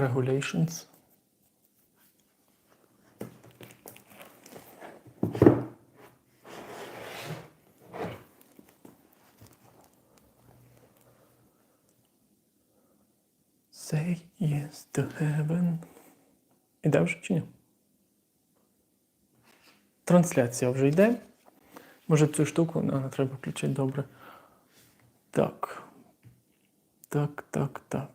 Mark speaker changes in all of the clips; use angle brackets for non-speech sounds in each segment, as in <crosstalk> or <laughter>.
Speaker 1: regulations. Say yes to heaven. Іде вже чи ні? Трансляція вже йде. Може цю штуку треба включити добре. Так. Так, так, так.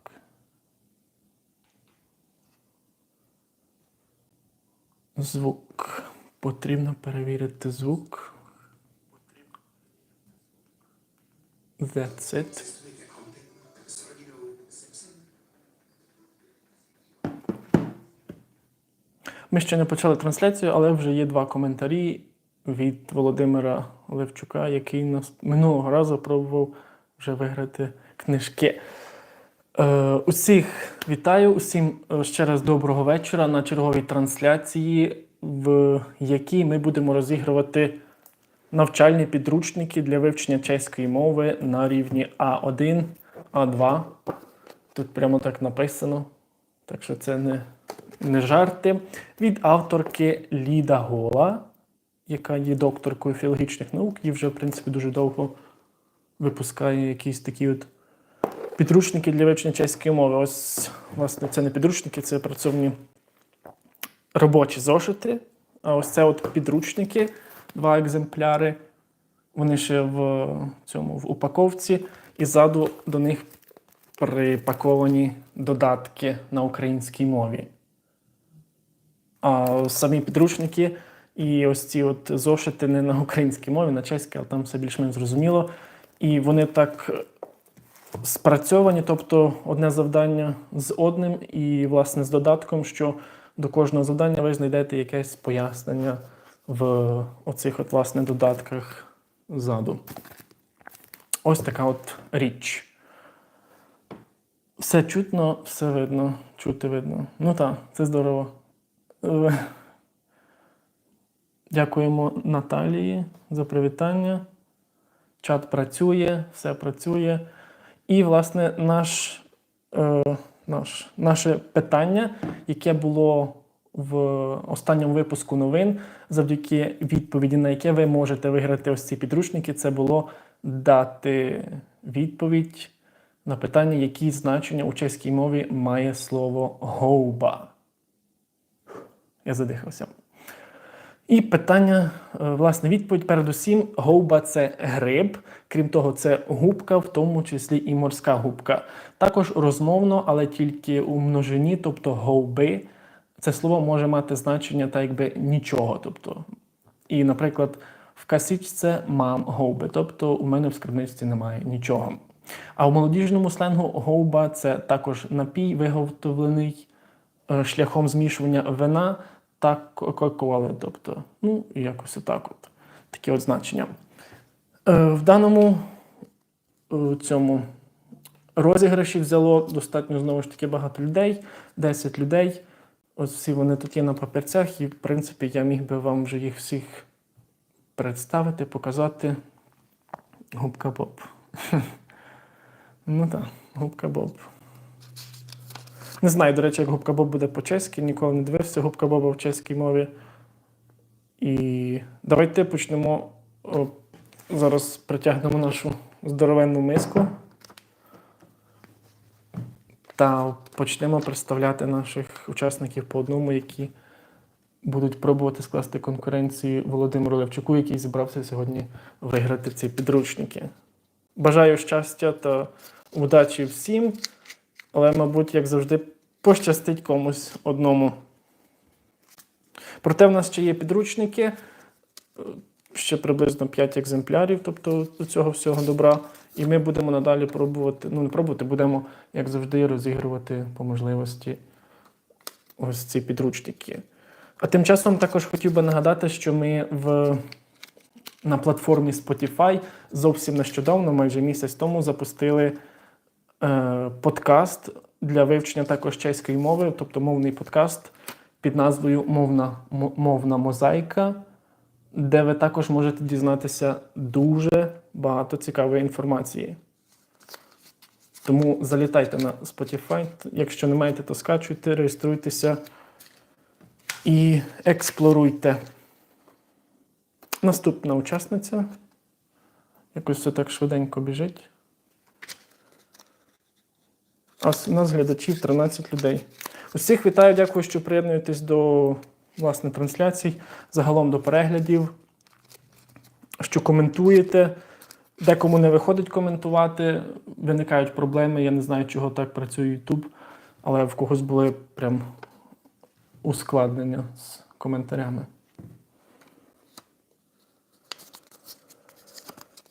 Speaker 1: Звук. Потрібно перевірити звук. That's it. Ми ще не почали трансляцію, але вже є два коментарі від Володимира Левчука, який нас минулого разу пробував вже виграти книжки. Е, усіх вітаю, усім е, ще раз доброго вечора на черговій трансляції, в якій ми будемо розігрувати навчальні підручники для вивчення чеської мови на рівні А1, А2. Тут прямо так написано. Так що це не, не жарти. Від авторки Ліда Гола, яка є докторкою філологічних наук, і вже, в принципі, дуже довго випускає якісь такі от підручники для вивчення чеської мови. Ось, власне, це не підручники, це працівні робочі зошити. А ось це от підручники, два екземпляри. Вони ще в цьому в упаковці, і ззаду до них припаковані додатки на українській мові. А самі підручники і ось ці от зошити не на українській мові, на чеській, але там все більш-менш зрозуміло. І вони так спрацьовані, тобто одне завдання з одним, і, власне, з додатком, що до кожного завдання ви знайдете якесь пояснення в оцих от, власне, додатках ззаду. Ось така от річ. Все чутно, все видно, чути видно. Ну так, це здорово. Е, Дякуємо Наталії за привітання. Чат працює, все працює. І, власне, наш, е, наш, наше питання, яке було в останньому випуску новин, завдяки відповіді, на яке ви можете виграти ось ці підручники, це було дати відповідь на питання, які значення у чеській мові має слово гоуба. Я задихався. І питання, е, власне, відповідь передусім, гоуба це гриб. Крім того, це губка, в тому числі і морська губка. Також розмовно, але тільки у множині, тобто гоуби. Це слово може мати значення так якби нічого. Тобто, і, наприклад, в касічці мам гоуби, тобто у мене в скарбниці немає нічого. А в молодіжному сленгу гоуба це також напій, виготовлений е, шляхом змішування вина та кока-коли. Тобто, ну, якось отак от. Такі от значення. Е, В даному е, цьому розіграші взяло достатньо знову ж таки багато людей, 10 людей. Ось всі вони тут є на папірцях, і, в принципі, я міг би вам вже їх всіх представити, показати. Губка Боб. <laughs> Ну так, губка Боб. Не знаю, до речі, як губка Боб буде по-чеськи, ніколи не дивився губка Боба в чеській мові. І давайте почнемо. Зараз притягнемо нашу здоровенну миску. Та почнемо представляти наших учасників по одному, які будуть пробувати скласти конкуренцію Володимиру Левчуку, який зібрався сьогодні виграти ці підручники. Бажаю щастя та удачі всім, але, мабуть, як завжди, пощастить комусь одному. Проте в нас ще є підручники, е, ще приблизно 5 екземплярів, тобто цього всього добра. І ми будемо надалі пробувати, ну не пробувати, будемо, як завжди, розігрувати по можливості ось ці підручники. А тим часом також хотів би нагадати, що ми в, на платформі Spotify зовсім нещодавно, майже місяць тому, запустили подкаст для вивчення також чеської мови, тобто мовний подкаст під назвою Мовна, мовна мозаїка, де ви також можете дізнатися дуже багато цікавої інформації. Тому залітайте на Spotify. Якщо не маєте, то скачуйте, реєструйтеся і експлоруйте. Наступна учасниця. Якось все так швиденько біжить. А у нас глядачів 13 людей. Усіх вітаю, дякую, що приєднуєтесь до власне трансляцій, загалом до переглядів, що коментуєте. Декому не виходить коментувати, виникають проблеми. Я не знаю, чого так працює YouTube, але в когось були прям ускладнення з коментарями.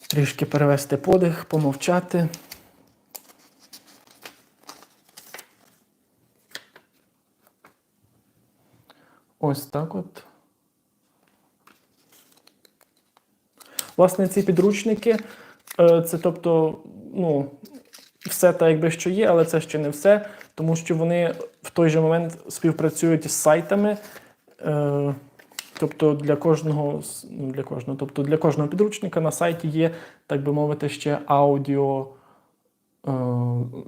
Speaker 1: Трішки перевести подих, помовчати. Ось так от. Власне, ці підручники, е, це тобто, ну, все так, якби що є, але це ще не все, тому що вони в той же момент співпрацюють з сайтами. Е, Тобто для кожного ну, для кожного, тобто для кожного підручника на сайті є, так би мовити, ще аудіо,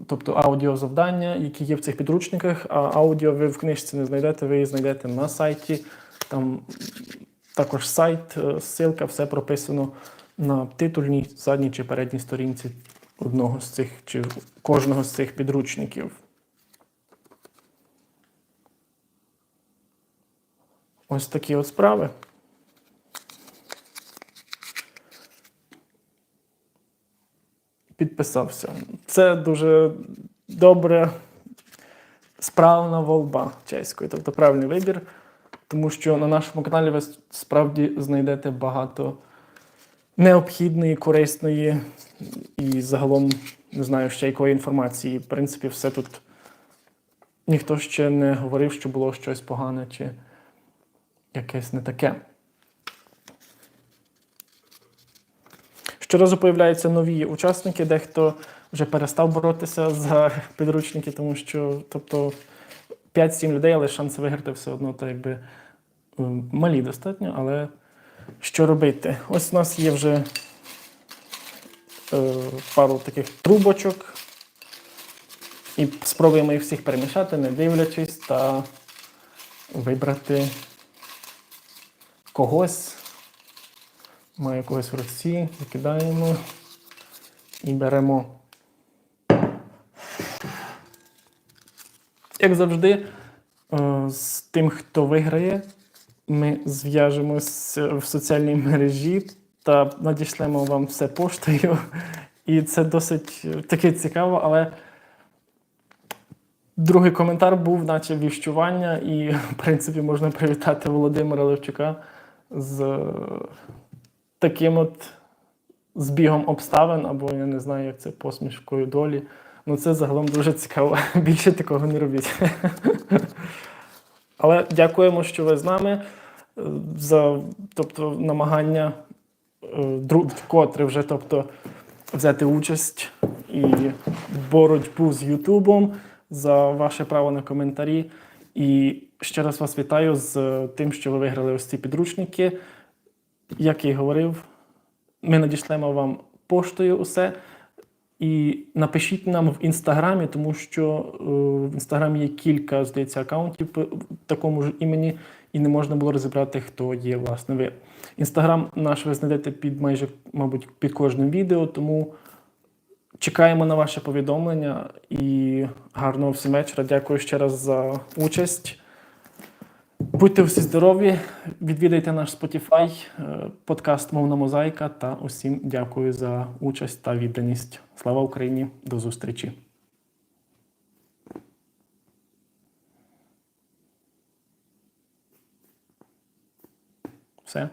Speaker 1: тобто аудіозавдання, які є в цих підручниках, а аудіо ви в книжці не знайдете, ви її знайдете на сайті. Там також сайт, е, ссылка, все прописано на титульній, задній чи передній сторінці одного з цих чи кожного з цих підручників. Ось такі от справи. Підписався. Це дуже добре справна волба чеською, тобто правильний вибір, тому що на нашому каналі ви справді знайдете багато необхідної, корисної і загалом не знаю ще якої інформації. В принципі, все тут ніхто ще не говорив, що було щось погане чи якесь не таке. Щоразу появляються нові учасники, дехто вже перестав боротися за підручники, тому що тобто 5-7 людей, але шанси виграти все одно то якби малі достатньо, але що робити? Ось у нас є вже е, пару таких трубочок. І спробуємо їх всіх перемішати, не дивлячись, та вибрати когось. Маю когось в руці, викидаємо і беремо. Як завжди, е, з тим, хто виграє, ми зв'яжемось в соціальній мережі та надішлемо вам все поштою. І це досить е, таки цікаво, але другий коментар був, наче віщування, і, <laughs> в принципі, можна привітати Володимира Левчука з е, таким от збігом обставин, або я не знаю, як це посмішкою долі. Ну, це загалом дуже цікаво. <laughs> Більше такого не робіть. <laughs> Але дякуємо, що ви з нами е, за тобто, намагання е, вкотре вже тобто, взяти участь і боротьбу з Ютубом за ваше право на коментарі. І ще раз вас вітаю з е, тим, що ви виграли ось ці підручники. Як я й говорив, ми надішлемо вам поштою усе. І напишіть нам в інстаграмі, тому що е, в інстаграмі є кілька, здається, акаунтів по такому ж імені, і не можна було розібрати, хто є власне ви. Інстаграм наш ви знайдете під майже, мабуть, під кожним відео, тому чекаємо на ваше повідомлення і гарного всім вечора. Дякую ще раз за участь. Будьте всі здорові, відвідайте наш Spotify, е, подкаст Мовна Мозаїка та усім дякую за участь та відданість. Слава Україні! До зустрічі! Все.